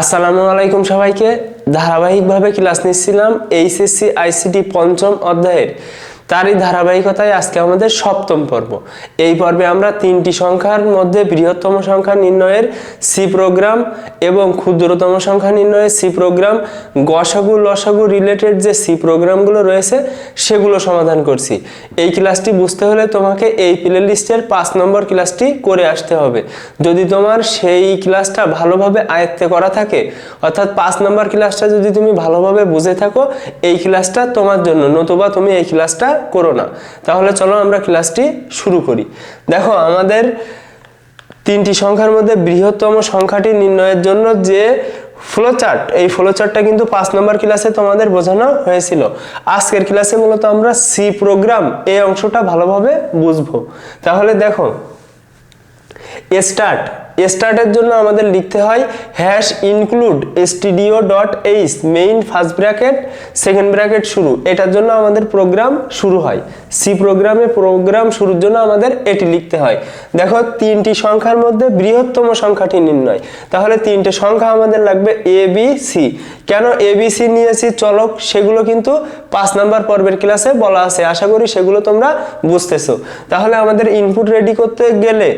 আসসালামু আলাইকুম সবাইকে। ধারাবাহিকভাবে ক্লাস নিচ্ছিলাম এইচএসসি আইসিটি পঞ্চম অধ্যায়ের। তারই ধারাবাহিকতায় আজকে আমাদের সপ্তম পর্ব। এই পর্বে আমরা তিনটি সংখ্যার মধ্যে বৃহত্তম সংখ্যা নির্ণয়ের সি প্রোগ্রাম এবং ক্ষুদ্রতম সংখ্যা নির্ণয়ের সি প্রোগ্রাম গসাগু, লসাগু রিলেটেড যে সি প্রোগ্রামগুলো রয়েছে, সেগুলো সমাধান করছি। এই ক্লাসটি বুঝতে হলে তোমাকে এই প্লে লিস্টের পাঁচ নম্বর ক্লাসটি করে আসতে হবে। যদি তোমার সেই ক্লাসটা ভালোভাবে আয়ত্তে করা থাকে, অর্থাৎ পাঁচ নম্বর ক্লাসটা যদি তুমি ভালোভাবে বুঝে থাকো, এই ক্লাসটা তোমার জন্য, নতুবা তুমি এই ক্লাসটা করো না। তাহলে চলো আমরা ক্লাসটি শুরু করি। দেখো, আমাদের তিনটি সংখ্যার মধ্যে বৃহত্তম সংখ্যাটি নির্ণয়ের জন্য যে ফ্লোচার্ট এই ফ্লোচার্টটা কিন্তু পাঁচ নম্বর ক্লাসে তোমাদের বোঝানো হয়েছিল। আজকের ক্লাসে মূলত আমরা সি প্রোগ্রাম এই অংশটা ভালোভাবে বুঝব। তাহলে দেখো স্টার্ট স্টার্টের জন্য আমাদের লিখতে হয় hash include studio dot H main first bracket second bracket শুরু। এটার জন্য আমাদের প্রোগ্রাম শুরু হয়। সি প্রোগ্রামে প্রোগ্রাম শুরুর জন্য আমাদের এটি লিখতে হয়। দেখো, তিনটি সংখ্যার মধ্যে বৃহত্তম সংখ্যাটি নির্ণয়। তাহলে তিনটে সংখ্যা আমাদের লাগবে এ বি সি কেন এ বি সি নিয়েছি? চলক সেগুলো কিন্তু পাঁচ নাম্বার পর্বের ক্লাসে বলা আছে। আশা করি সেগুলো তোমরা বুঝতেছো। তাহলে আমাদের ইনপুট রেডি করতে গেলে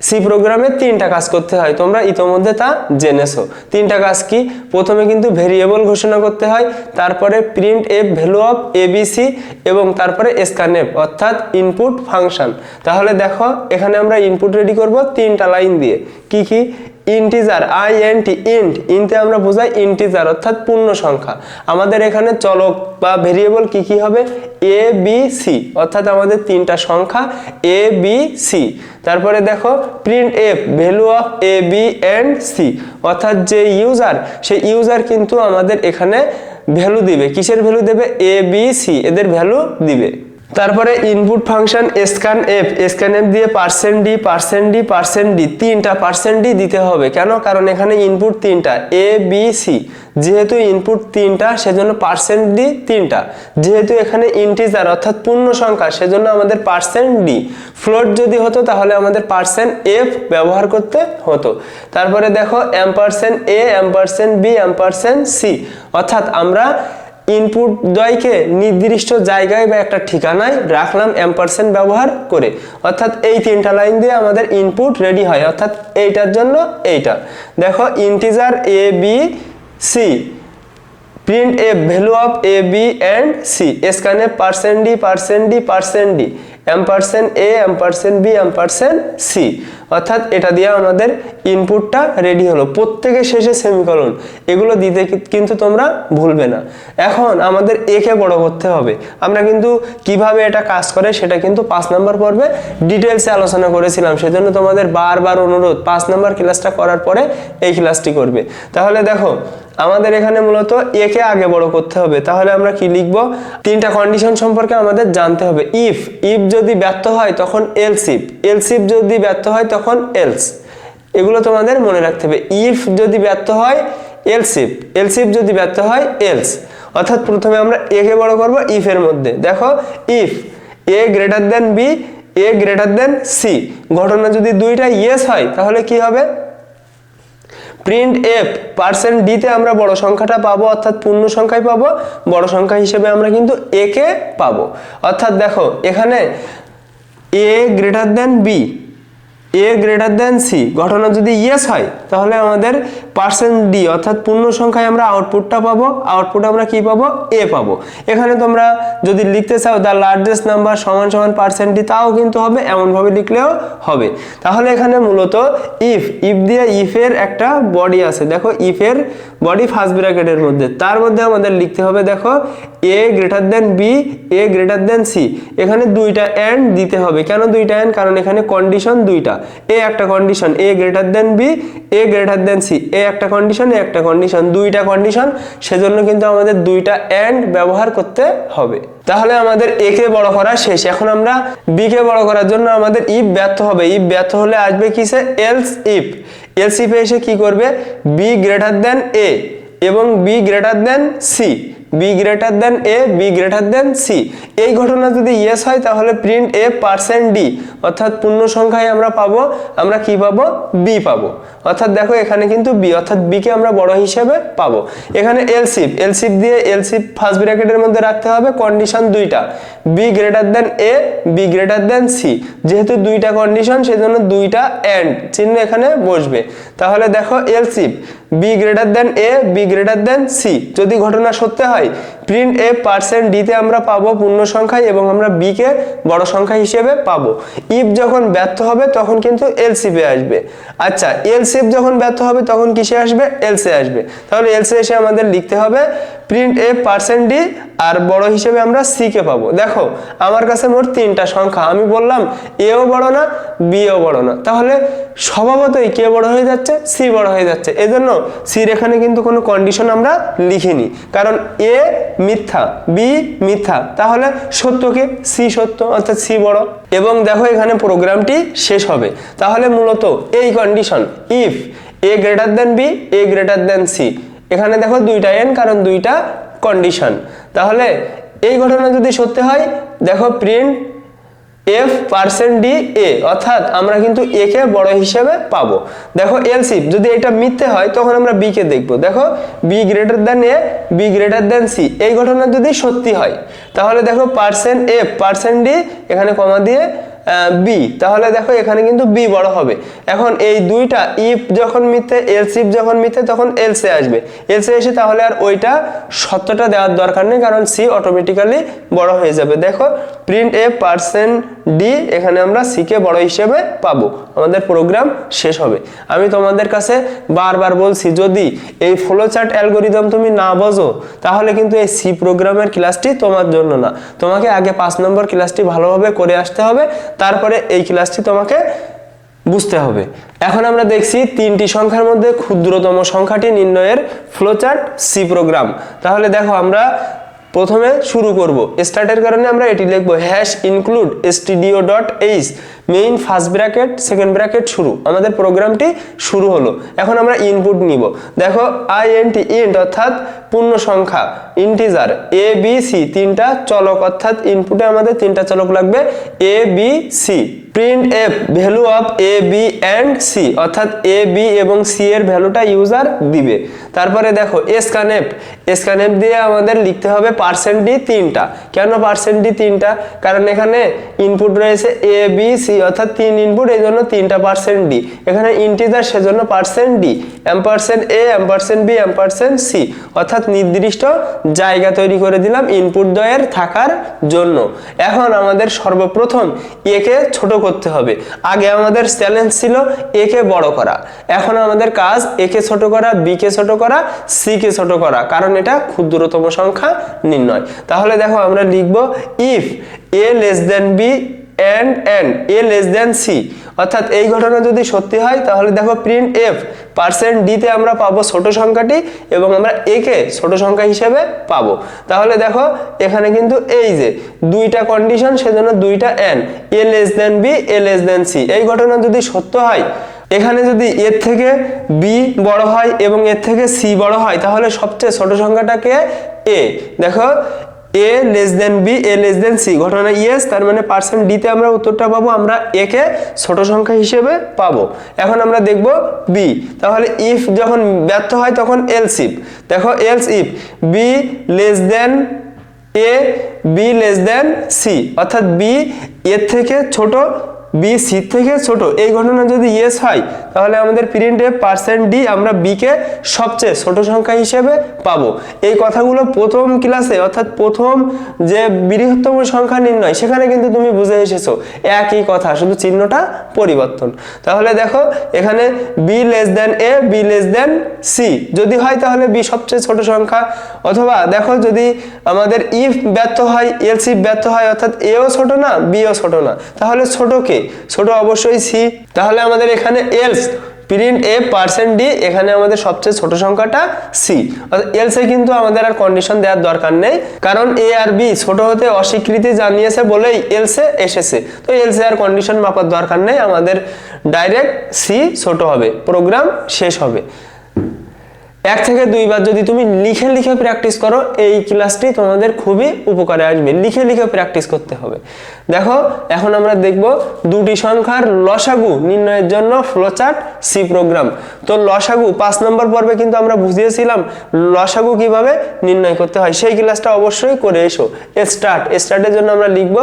সি প্রোগ্রামে তিনটা কাজ করতে হয়। তোমরা ইতোমধ্যে তা জেনেছো। তিনটা কাজ কি? প্রথমে কিন্তু ভেরিয়েবল ঘোষণা করতে হয়, তারপরে print F value of ABC এবং তারপরে স্ক্যানএফ অর্থাৎ ইনপুট ফাংশন তাহলে দেখো, এখানে আমরা ইনপুট রেডি করব তিনটা লাইন দিয়ে। কি কি? Integer I N T int ইনতে আমরা বোঝাই ইন্টিজার অর্থাৎ পূর্ণ সংখ্যা। আমাদের এখানে চলক বা ভেরিয়েবল কি কি হবে? এ বি সি অর্থাৎ আমাদের তিনটা সংখ্যা এ বি সি তারপরে দেখো print F value of A B and C অর্থাৎ যে ইউজার সেই ইউজার কিন্তু আমাদের এখানে ভ্যালু দিবে। কিসের ভ্যালু দেবে? এ বি সি এদের ভ্যালু দিবে। তারপরে input function scan F scan F দিয়ে percent D percent D percent D তিনটা পার্সেন্ট ডি দিতে হবে। কেন? কারণ এখানে ইনপুট তিনটা এ বি সি যেহেতু ইনপুট তিনটা, সেজন্য পার্সেন্ট ডি তিনটা। যেহেতু এখানে ইন্টিজার অর্থাৎ পূর্ণ সংখ্যা, সেজন্য আমাদের পার্সেন্ট ডি ফ্লোট যদি হতো, তাহলে আমাদের পার্সেন্ট এফ ব্যবহার করতে হতো। তারপরে দেখো M percent A M percent B M percent C অর্থাৎ আমরা ইনপুট দয়কে নির্দিষ্ট জায়গায় বা একটা ঠিকানায় রাখলাম এম্পারসেন্ট ব্যবহার করে। অর্থাৎ এই তিনটা লাইন দিয়ে আমাদের ইনপুট রেডি হয়। অর্থাৎ এইটার জন্য এইটা। দেখো integer A B C print A value of A B and C এসকানে percent D percent D percent D M percent A M percent B M percent C অর্থাৎ এটা দিয়ে আমাদের ইনপুটটা রেডি হলো। প্রত্যেকের শেষে সেমিকলন এগুলো দিতে কিন্তু তোমরা ভুলবে না। এখন আমাদের একে বড় করতে হবে। আমরা কিন্তু কীভাবে এটা কাজ করে সেটা কিন্তু পাঁচ নাম্বার পর্বে ডিটেলসে আলোচনা করেছিলাম। সেজন্য তোমাদের বারবার অনুরোধ, পাঁচ নাম্বার ক্লাসটা করার পরে এই ক্লাসটি করবে। তাহলে দেখো আমাদের এখানে মূলত একে আগে বড় করতে হবে। তাহলে আমরা কি লিখব? তিনটা কন্ডিশন সম্পর্কে আমাদের জানতে হবে। ইফ ইফ যদি ব্যর্থ হয় তখন এলস ইফ এলস ইফ যদি ব্যর্থ হয় তখন এলস এগুলো তোমাদের মনে রাখতে হবে। ইফ যদি ব্যর্থ হয় এলস ইফ এলস ইফ যদি ব্যর্থ হয় এলস অর্থাৎ প্রথমে আমরা একে বড় করব ইফ এর মধ্যে। দেখো if A greater than B A greater than C ঘটনা যদি দুইটা ইয়েস হয়, তাহলে কি হবে? প্রিন্ট এফ পার্সেন্ট ডিতে আমরা বড় সংখ্যাটা পাবো, অর্থাৎ পূর্ণ সংখ্যায় পাবো, বড় সংখ্যা হিসেবে আমরা কিন্তু একে পাবো। অর্থাৎ দেখো, এখানে A greater than B A greater than C ঘটনা যদি ইয়েস হয়, তাহলে আমাদের পার্সেন্ট ডি অর্থাৎ পূর্ণ সংখ্যায় আমরা আউটপুটটা পাবো আউটপুট আমরা কি পাবো? এ পাবো। এখানে তোমরা যদি লিখতে চাও দ্য লার্জেস্ট নাম্বার সমান সমান পার্সেন্ট ডি তাও কিন্তু হবে, এমনভাবে লিখলেও হবে। তাহলে এখানে মূলত ইফ ইফ দিয়ে ইফের একটা বডি আছে। দেখো ইফের বডি ফার্স্ট ব্র্যাকেটের মধ্যে। তার মধ্যে আমাদের লিখতে হবে, দেখো A greater than B A greater than C এখানে দুইটা এন্ড দিতে হবে। কেন দুইটা এন্ড কারণ এখানে কন্ডিশন দুইটা। এ একটা condition A greater than B A greater than C এ একটা কন্ডিশন এ একটা কন্ডিশন দুইটা কন্ডিশন সেজন্য কিন্তু আমাদের দুইটা এন্ড ব্যবহার করতে হবে। তাহলে আমাদের এ কে বড় করা শেষ। এখন আমরা বি কে বড় করার জন্য আমাদের ইফ ব্যর্থ হবে। ইফ ব্যর্থ হলে আসবে কিসে? এলস ইফ এলস ইফে এসে কি করবে? বি গ্রেটার দেন এ এবং B greater than C B greater than A B greater than C এই ঘটনা যদি ইয়েস হয়, তাহলে প্রিন্ট এ পার্সেন্ট ডি অর্থাৎ পূর্ণ সংখ্যায় আমরা পাবো, আমরা কি পাবো? বি পাবো। অর্থাৎ দেখো, এখানে কিন্তু বি অর্থাৎ বি কে আমরা বড় হিসেবে পাবো। এখানে এলসিপ এলসিপ দিয়ে এলসিপ ফার্স্ট ব্র্যাকেটের মধ্যে রাখতে হবে কন্ডিশন দুইটা। B greater than A B greater than C যেহেতু দুইটা কন্ডিশন সেজন্য দুইটা এন্ড চিহ্ন এখানে বসবে। তাহলে দেখো else if B greater than A B greater than C যদি ঘটনা সত্য হয় প্রিন্ট এ পার্সেন্ট ডিতে আমরা পাবো পূর্ণ সংখ্যায় এবং আমরা বি কে বড় সংখ্যা হিসেবে পাবো। ইফ যখন ব্যর্থ হবে, তখন কিন্তু এলসিপে আসবে। আচ্ছা এলসিপ যখন ব্যর্থ হবে, তখন কিসে আসবে? এলসে আসবে। তাহলে এলসে এসে আমাদের লিখতে হবে প্রিন্ট এ পার্সেন্ট ডি আর বড় হিসেবে আমরা সি কে পাবো। দেখো, আমার কাছে মোট তিনটা সংখ্যা। আমি বললাম এও বড় না বিও বড় না। তাহলে স্বভাবতই কে বড় হয়ে যাচ্ছে? সি বড় হয়ে যাচ্ছে। এজন্য সির এখানে কিন্তু কোনো কন্ডিশন আমরা লিখিনি। কারণ এ মিথ্যা, বি মিথ্যা, তাহলে সত্যকে সি সত্য অর্থাৎ সি বড়। এবং দেখো এখানে প্রোগ্রামটি শেষ হবে। তাহলে মূলত এই condition if A greater than B A greater than C এখানে দেখো দুইটা এন কারণ দুইটা কন্ডিশন তাহলে এই ঘটনা যদি সত্যি হয়, দেখো print F percent D A অর্থাৎ আমরা কিন্তু এ কে বড় হিসেবে পাবো। দেখো এলসিপ যদি এটা মিথ্যে হয়, তখন আমরা বি কে দেখব। দেখো B greater than A B greater than C এই ঘটনা যদি সত্যি হয়, তাহলে দেখো পার্সেন্ট এফ পার্সেন্ট ডি এখানে কমা দিয়ে বি তাহলে দেখো এখানে কিন্তু বি বড় হবে। এখন এই দুইটা ইফ যখন মিথ্যে এলসিফ যখন মিথ্যে, তখন এলসে আসবে। এলসে এসে তাহলে আর ওইটা সত্যটা দেওয়ার দরকার নেই, কারণ সি অটোমেটিক্যালি বড় হয়ে যাবে। দেখো প্রিন্ট এ পার্সেন্ট ডি এখানে আমরা সি কে বড় হিসেবে পাবো। আমাদের প্রোগ্রাম শেষ হবে। আমি তোমাদের কাছে বারবার বলছি, যদি এই ফ্লো চার্ট অ্যালগোরিদম তুমি না বোঝো, তাহলে কিন্তু এই সি প্রোগ্রামের ক্লাসটি তোমার জন্য না। তোমাকে আগে পাঁচ নম্বর ক্লাসটি ভালোভাবে করে আসতে হবে। তারপরে এই ক্লাসটি তোমাকে বুঝতে হবে। এখন আমরা দেখছি তিনটি সংখ্যার মধ্যে ক্ষুদ্রতম সংখ্যাটি নির্ণয়ের ফ্লোচার্ট সি প্রোগ্রাম তাহলে দেখো আমরা প্রথমে শুরু করব। স্টার্টের কারণে আমরা এটি লিখব hash include stdio dot H main first bracket second bracket শুরু। আমাদের প্রোগ্রামটি শুরু হলো। এখন আমরা ইনপুট নিব। দেখো আই এন টি ইন্ট অর্থাৎ পূর্ণ সংখ্যা ইন্টিজার এ বি সি তিনটা চলক। অর্থাৎ ইনপুটে আমাদের তিনটা চলক লাগবে A B C print F value of A B and C অর্থাৎ এ বি এবং সি এর ভ্যালুটা ইউজার দিবে। তারপরে দেখো এসকানেপ এসকানেপ দিয়ে আমাদের লিখতে হবে পার্সেন্ট ডি তিনটা। কেন পার্সেন্ট ডি তিনটা? কারণ এখানে ইনপুট রয়েছে এ বি সি অর্থাৎ তিন ইনপুট এই জন্য তিনটা পার্সেন্ট ডি এখানে ইন্টিজার সেজন্য percent D M percent A M percent B M percent C অর্থাৎ নির্দিষ্ট জায়গা তৈরি করে দিলাম ইনপুট দ্বয়ের থাকার জন্য। এখন আমাদের সর্বপ্রথম একে ছোট করতে হবে। আগে আমাদের চ্যালেঞ্জ ছিল এ কে বড় করা। এখন আমাদের কাজ এ কে ছোট করা বি কে ছোট করা সি কে ছোট করা, কারণ এটা ক্ষুদ্রতম সংখ্যা নির্ণয়। তাহলে দেখো আমরা লিখব if A less than B and and A less than C অর্থাৎ এই ঘটনা যদি সত্যি হয়, তাহলে দেখো প্রিন্ট এফ পার্সেন্ট ডিতে আমরা পাবো ছোট সংখ্যাটি এবং আমরা এ কে ছোট সংখ্যা হিসেবে পাবো। তাহলে দেখো, এখানে কিন্তু এই যে দুইটা কন্ডিশন সেজন্য দুইটা and A less than B A less than C এই ঘটনা যদি সত্য হয়, এখানে যদি এর থেকে বি বড় হয় এবং এর থেকে সি বড় হয়, তাহলে সবচেয়ে ছোট সংখ্যাটাকে এ দেখো A less than B A less than C ঘটনা ইয়েস তার মানে পার্সেন্ট ডিতে আমরা উত্তরটা পাবো, আমরা এ কে ছোট সংখ্যা হিসেবে পাবো। এখন আমরা দেখব বি তাহলে ইফ যখন ব্যর্থ হয়, তখন এলস ইফ দেখো else if B less than A B less than C অর্থাৎ বি এর থেকে ছোট বি সি থেকে ছোট, এই ঘটনা যদি ইয়েস হয়, তাহলে আমাদের প্রিন্টে পার্সেন্ট ডি আমরা বি কে সবচেয়ে ছোট সংখ্যা হিসেবে পাবো। এই কথাগুলো প্রথম ক্লাসে অর্থাৎ প্রথম যে বৃহত্তম সংখ্যা নির্ণয়, সেখানে কিন্তু তুমি বুঝে এসেছ একই কথা, শুধু চিহ্নটা পরিবর্তন। তাহলে দেখো, এখানে B less than A B less than C যদি হয়, তাহলে বি সবচেয়ে ছোট সংখ্যা। অথবা দেখো, যদি আমাদের ইফ ব্যর্থ হয় এলসি ব্যর্থ হয়, অর্থাৎ এও ছোট না বিও ছোট না, তাহলে ছোট কে? ছোট অবশ্যই সি তাহলে আমাদের এখানে else print A percent D এখানে আমাদের সবচেয়ে ছোট সংখ্যাটা সি এলসে কিন্তু আমাদের আর কন্ডিশন দেওয়ার দরকার নেই, কারণ এ আর বি ছোট হতে অস্বীকৃতি জানিয়েছে বলেই এলসে এসেছে। তো এলসে আর কন্ডিশন মাপার দরকার নেই, আমাদের ডাইরেক্ট সি ছোট হবে প্রোগ্রাম শেষ হবে। এক থেকে দুইবার যদি তুমি লিখে লিখে প্র্যাকটিস করো, এই ক্লাসটি তোমাদের খুবই উপকারে আসবে। লিখে লিখে প্র্যাকটিস করতে হবে। দেখো, এখন আমরা দেখব দুটি সংখ্যার লসাগু নির্ণয়ের জন্য ফ্লোচার্ট সি প্রোগ্রাম তো লসাগু পাঁচ নম্বর পর্বে কিন্তু আমরা বুঝিয়েছিলাম লসাগু কীভাবে নির্ণয় করতে হয়। সেই ক্লাসটা অবশ্যই করে এসো। স্টার্ট স্টার্টের জন্য আমরা লিখব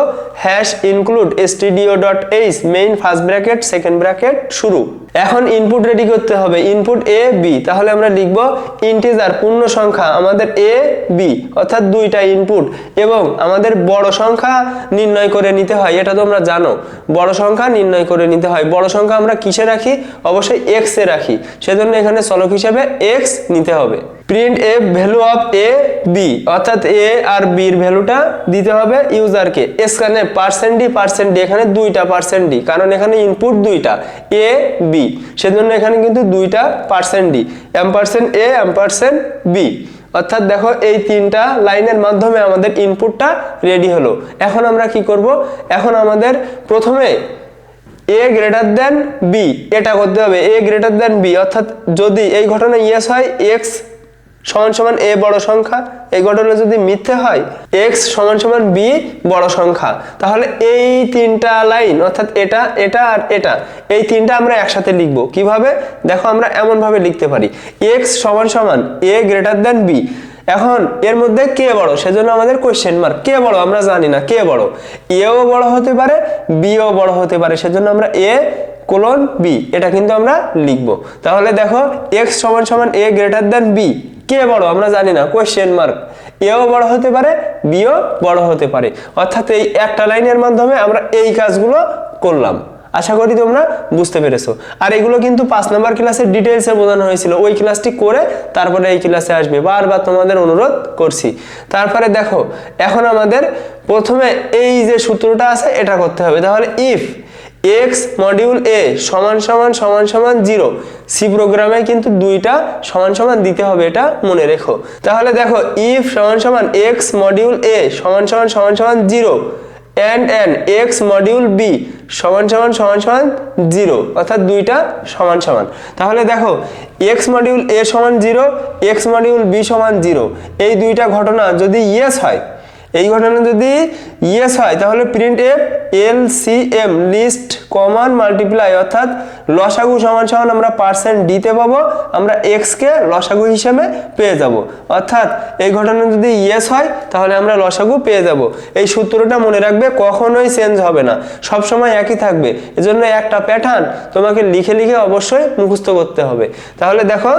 hash include stdio dot H main first bracket second bracket শুরু। এখন ইনপুট রেডি করতে হবে। ইনপুট এ বি তাহলে আমরা লিখব ইন্টিজার পূর্ণ সংখ্যা আমাদের এ বি অর্থাৎ দুইটা ইনপুট এবং আমাদের বড় সংখ্যা নির্ণয় করে নিতে হয়, এটা তোমরা জানো। বড় সংখ্যা নির্ণয় করে নিতে হয়। বড় সংখ্যা আমরা কিসে রাখি? অবশ্যই এক্স এ রাখি। সেজন্য এখানে চলক হিসেবে এক্স নিতে হবে। Print A value of A B অর্থাৎ এ আর বির ভ্যালুটা দিতে হবে ইউজারকে এখানে পার্সেন্ট ডি পার্সেন্ট ডি এখানে দুইটা পার্সেন্ট ডি কারণ এখানে ইনপুট দুইটা এ বি সেজন্য এখানে কিন্তু দুইটা percent D M percent A M percent B অর্থাৎ দেখো এই তিনটা লাইনের মাধ্যমে আমাদের ইনপুটটা রেডি হলো। এখন আমরা কি করব? এখন আমাদের প্রথমে এ গ্রেটার দেন বি এটা করতে হবে। এ গ্রেটার দেন বি অর্থাৎ যদি এই ঘটনা ইয়েস হয় এক্স সমান সমান এ বড় সংখ্যা এই ঘটনা যদি মিথ্যে হয়, এক্স সমান সমান বি বড় সংখ্যা। তাহলে এই তিনটা লাইন, অর্থাৎ এটা এটা আর এটা, এই তিনটা আমরা একসাথে লিখব। কীভাবে? দেখো আমরা এমন ভাবে লিখতে পারি। এক্স সমান সমান এ গ্রেটার দেন বি এখন এর মধ্যে কে বড়? সেজন্য আমাদের কোয়েশ্চেন মার্ক কে বড়? আমরা জানি না। কে বড়? এও বড় হতে পারে, বিও বড় হতে পারে। সেজন্য আমরা এ কোলন বি এটা কিন্তু আমরা লিখব। তাহলে দেখো, এক্স সমান সমান এ গ্রেটার দেন বি কে বড় আমরা জানি না কোয়েশ্চেন মার্ক এও বড় হতে পারে, বিও বড় হতে পারে। অর্থাৎ এই একটা লাইনের মাধ্যমে আমরা এই কাজগুলো করলাম। আশা করি তোমরা বুঝতে পেরেছ। আর এগুলো কিন্তু পাঁচ নাম্বার ক্লাসের ডিটেলসে বোঝানো হয়েছিল। ওই ক্লাসটি করে তারপরে এই ক্লাসে আসবে। বারবার তোমাদের অনুরোধ করছি। তারপরে দেখো, এখন আমাদের প্রথমে এই যে সূত্রটা আছে, এটা করতে হবে। তাহলে ইফ এক্স মডিউল এ সমান সমান সমান সমান জিরো সি প্রোগ্রামে কিন্তু দুইটা সমান সমান দিতে হবে এটা মনে রেখো তাহলে দেখো ইফ সমান সমান এক্স মডিউল এ সমান সমান সমান সমান zero and and X module B সমান সমান সমান সমান জিরো অর্থাৎ দুইটা সমান সমান তাহলে দেখো এক্স মডিউল এ সমান zero X module B zero zero এই দুইটা ঘটনা যদি ইয়েস হয় এই ঘটনা যদি ইয়েস হয়, তাহলে print F L C M least common multiply অর্থাৎ লসাগু সমান সমান আমরা পার্সেন্ট ডিতে পাবো, আমরা এক্সকে লসাগু হিসেবে পেয়ে যাব। অর্থাৎ এই ঘটনা যদি ইয়েস হয়, তাহলে আমরা লসাগু পেয়ে যাব। এই সূত্রটা মনে রাখবে, কখনোই চেঞ্জ হবে না। সব সময় একই থাকবে। এজন্য একটা প্যাটার্ন তোমাকে লিখে লিখে অবশ্যই মুখস্থ করতে হবে। তাহলে দেখো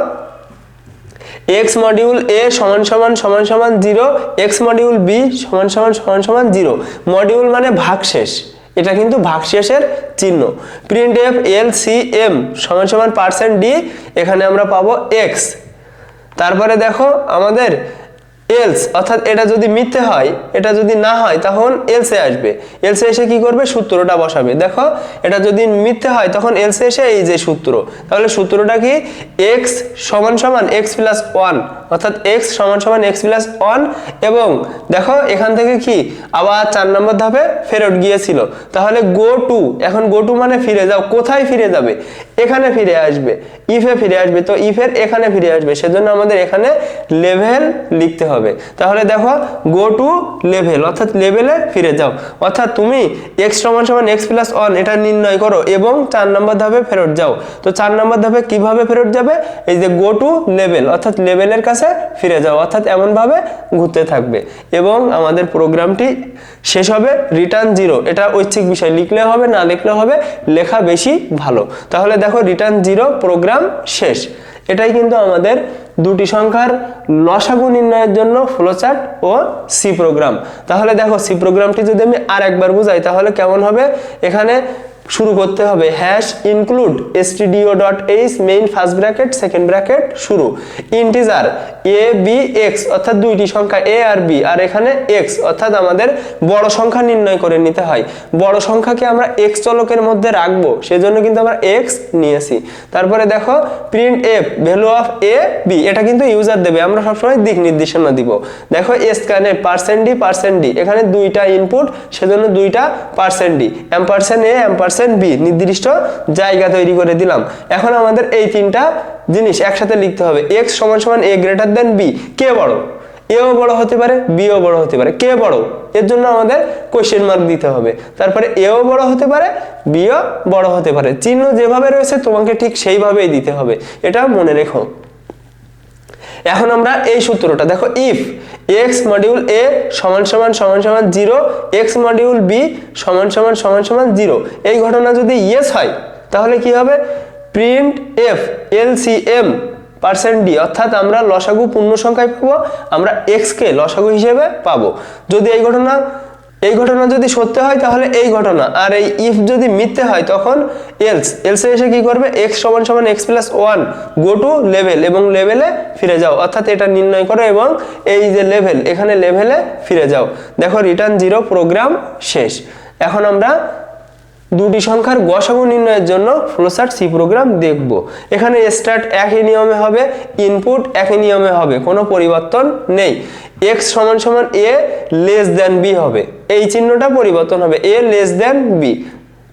এক্স মডিউল এ সমান সমান সমান সমান জিরো এক্স মডিউল বি সমান সমান সমান সমান জিরো মডিউল মানে ভাগশেষ। এটা কিন্তু ভাগশেষের চিহ্ন। Print F L C M সমান সমান পার্সেন্ট ডি এখানে আমরা পাবো এক্স তারপরে দেখো আমাদের এলস অর্থাৎ এটা যদি মিথ্যে হয়, এটা যদি না হয়, তখন এলসে আসবে। এলসে এসে কি করবে? সূত্রটা বসাবে। দেখো, এটা যদি মিথ্যে হয়, তখন এলসে এসে এই যে সূত্র। তাহলে সূত্রটা কি? এক্স সমান সমান এক্স প্লাস ওয়ান অর্থাৎ এক্স সমান সমান এক্স প্লাস ওয়ান এবং দেখো, এখান থেকে কি? আবার চার নম্বর ধাপে ফেরত গিয়েছিল। তাহলে গো টু এখন গো টু মানে ফিরে যাও। কোথায় ফিরে যাবে? এখানে ফিরে আসবে। ইফে ফিরে আসবে। তো ইফের এখানে ফিরে আসবে। সেজন্য আমাদের এখানে লেভেল লিখতে হবে। তাহলে দেখো গো টু লেভেল অর্থাৎ লেভেলে ফিরে যাও। অর্থাৎ তুমি এক্স সমান সমান এক্স প্লাস ওয়ান এটা নির্ণয় করো এবং চার নম্বর ধাপে ফেরত যাও। তো চার নম্বর ধাপে কীভাবে ফেরত যাবে? এই যে গো টু লেভেল অর্থাৎ লেভেলের কাছে ফিরে যাও, অর্থাৎ এমনভাবে ঘুরতে থাকবে। এবং আমাদের প্রোগ্রামটি শেষ হবে রিটার্ন জিরো এটা ঐচ্ছিক বিষয়। লিখলে হবে, না লিখলে হবে, লেখা বেশি ভালো। তাহলে দেখো রিটার্ন জিরো প্রোগ্রাম শেষ। এটাই কিন্তু আমাদের দুটি সংখ্যার লসাগু নির্ণয়ের জন্য ফ্লোচার্ট ও সি প্রোগ্রাম তাহলে দেখো সি প্রোগ্রামটি যদি আমি আর একবার বুঝাই, তাহলে কেমন হবে? এখানে শুরু করতে হবে hash include stdio dot H main first bracket second bracket শুরু। ইন্টিজার এ বি এক্স অর্থাৎ দুইটি সংখ্যা এ আর বি আর এখানে এক্স অর্থাৎ আমাদের বড় সংখ্যা নির্ণয় করে নিতে হয়। বড় সংখ্যাকে আমরা এক্স চলকের মধ্যে রাখব, সেজন্য কিন্তু আমরা এক্স নিয়েছি। তারপরে দেখো print F value of A B এটা কিন্তু ইউজার দেবে, আমরা সবসময় দিক নির্দেশনা দিব। দেখো এস কানে পার্সেন্ট ডি পার্সেন্ট ডি এখানে দুইটা ইনপুট সেজন্য দুইটা percent D M percent A M percent percent B নির্দিষ্ট জায়গা তৈরি করে দিলাম। এখন আমাদের এই তিনটা জিনিস একসাথে লিখতে হবে। এক্স সমান সমান এ গ্রেটার দেন বি কে বড়। এও বড় হতে পারে বিও বড় হতে পারে কে বড়। এর জন্য আমাদের কোয়েশ্চেন মার্ক দিতে হবে। তারপরে এও বড় হতে পারে বিও বড় হতে পারে। চিহ্ন যেভাবে রয়েছে, তোমাকে ঠিক সেইভাবেই দিতে হবে। এটা মনে রেখো। এখন আমরা এই সূত্রটা, দেখো ইফ এক্স মডিউল এ সমান সমান সমান সমান জিরো এক্স মডিউল বি সমান সমান সমান সমান জিরো এই ঘটনা যদি ইয়েস হয়, তাহলে কি হবে? Print F L C M percent D অর্থাৎ আমরা লসাগু পূর্ণ সংখ্যায় পাবো, আমরা এক্সকে লসাগু হিসেবে পাবো। যদি এই ঘটনা এই ঘটনা যদি সত্য হয়, তাহলে এই ঘটনা। আর এই ইফ যদি মিথ্যে হয়, তখন এলস এলসে এসে কি করবে? এক্স সমান সমান X plus one go to level এবং লেভেলে ফিরে যাও। অর্থাৎ এটা নির্ণয় করো এবং এই যে লেভেল এখানে লেভেলে ফিরে যাও। দেখো রিটার্ন জিরো প্রোগ্রাম শেষ। এখন আমরা দুটি সংখ্যার গসাগু নির্ণয়ের জন্য ফ্লোচার্ট সি প্রোগ্রাম দেখব। এখানে স্টার্ট একই নিয়মে হবে, ইনপুট একই নিয়মে হবে, কোনো পরিবর্তন নেই। এক্স সমান সমান এ লেস দেন বি হবে। এই চিহ্নটা পরিবর্তন হবে A less than B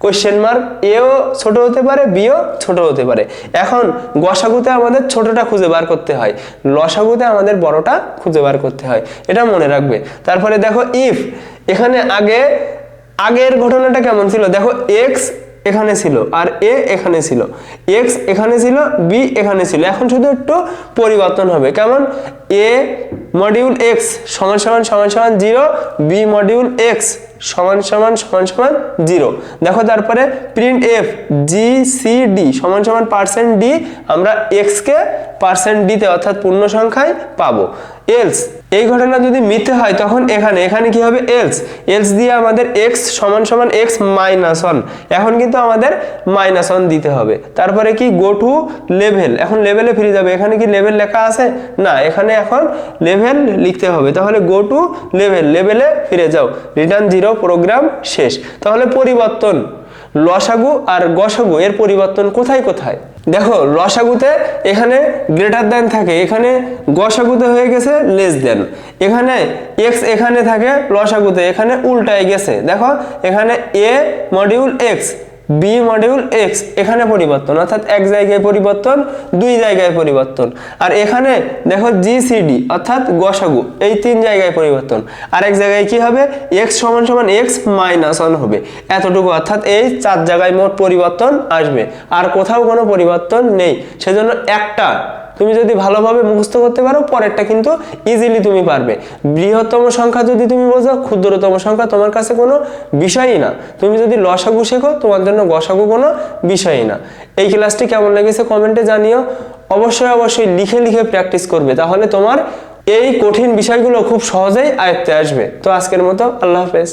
question mark এও ছোট হতে পারে বিও ছোট হতে পারে। এখন গসাগুতে আমাদের ছোটটা খুঁজে বার করতে হয়, লসাগুতে আমাদের বড়টা খুঁজে বার করতে হয়। এটা মনে রাখবে। তারপরে দেখো ইফ এখানে আগে আগের ঘটনাটা কেমন ছিল? দেখো এক্স এখানে ছিল আর এ এখানে ছিল। এক্স এখানে ছিল বি এখানে ছিল। এখন শুধু একটু পরিবর্তন হবে। কেমন? এ মডিউল এক্স সমান সমান সমান সমান জিরো বি মডিউল এক্স সমান সমান সমান সমান জিরো। দেখো তারপরে print F G C D সমান সমান পার্সেন্ট ডি আমরা এক্সকে পার্সেন্ট ডিতে অর্থাৎ পূর্ণ সংখ্যায় পাবো। এলস এই ঘটনা যদি মিথ্যে হয় তখন এখানে এখানে কি হবে? এলস এলস দিয়ে আমাদের এক্স সমান সমান এক্স মাইনাস ওয়ান এখন কিন্তু আমাদের মাইনাস ওয়ান দিতে হবে। তারপরে কি? গো টু লেভেল এখন লেভেলে ফিরে যাবে। এখানে কি লেভেল লেখা আছে? না, এখানে এখন লেভেল লিখতে হবে। তাহলে গো টু লেভেল লেভেলে ফিরে যাও। রিটার্ন জিরো প্রোগ্রাম শেষ। তাহলে পরিবর্তন, লসাগু আর গসাগু, এর পরিবর্তন কোথায় কোথায়? দেখো, লসাগুতে এখানে গ্রেটার দেন থাকে, এখানে গসাগুতে হয়ে গেছে লেস দেন এখানে এক্স এখানে থাকে, লসাগুতে এখানে উল্টায় গেছে। দেখো, এখানে A module X B module X এখানে পরিবর্তন, অর্থাৎ এক জায়গায় পরিবর্তন, দুই জায়গায় পরিবর্তন। আর এখানে দেখো জিসিডি অর্থাৎ গসাগু, এই তিন জায়গায় পরিবর্তন। আর এক জায়গায় কি হবে? এক্স সমান সমান এক্স মাইনাস ওয়ান হবে। এতটুকু, অর্থাৎ এই চার জায়গায় মোট পরিবর্তন আসবে। আর কোথাও কোনো পরিবর্তন নেই। সেজন্য একটা তুমি যদি ভালোভাবে মুখস্থ করতে পারো, পরেরটা কিন্তু ইজিলি তুমি পারবে। বৃহত্তম সংখ্যা যদি তুমি বোঝো ক্ষুদ্রতম সংখ্যা তোমার কাছে কোনো বিষয়ই না। তুমি যদি লসাগু শেখো, তোমার জন্য গসাগু কোনো বিষয়ই না। এই ক্লাসটি কেমন লেগেছে কমেন্টে জানিও। অবশ্যই অবশ্যই লিখে লিখে প্র্যাকটিস করবে, তাহলে তোমার এই কঠিন বিষয়গুলো খুব সহজেই আয়ত্তে আসবে। তো আজকের মতো আল্লাহ হাফেজ।